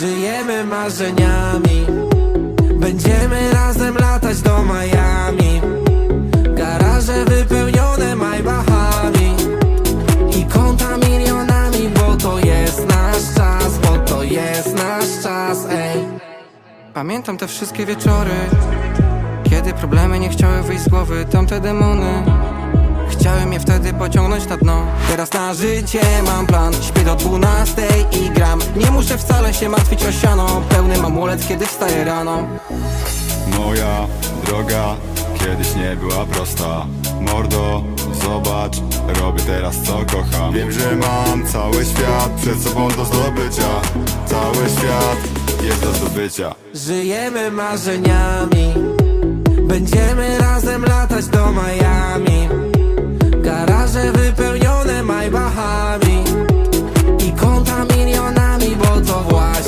Żyjemy marzeniami. Będziemy razem latać do Miami. Garaże wypełnione Maybachami. I konta milionami Bo to jest nasz czas Bo to jest nasz czas, ej. Pamiętam te wszystkie wieczory Kiedy problemy nie chciały wyjść z głowy Tamte demony. Chciałem je wtedy pociągnąć na dno. Teraz na życie mam plan Śpię do dwunastej Nie muszę wcale się martwić o siano. Pełny mam wallet, kiedy wstaję rano. Moja droga kiedyś nie była prosta. Mordo, zobacz, robię teraz co kocham. Wiem, że mam cały świat przed sobą do zdobycia. Cały świat jest do zdobycia. Żyjemy marzeniami. Będziemy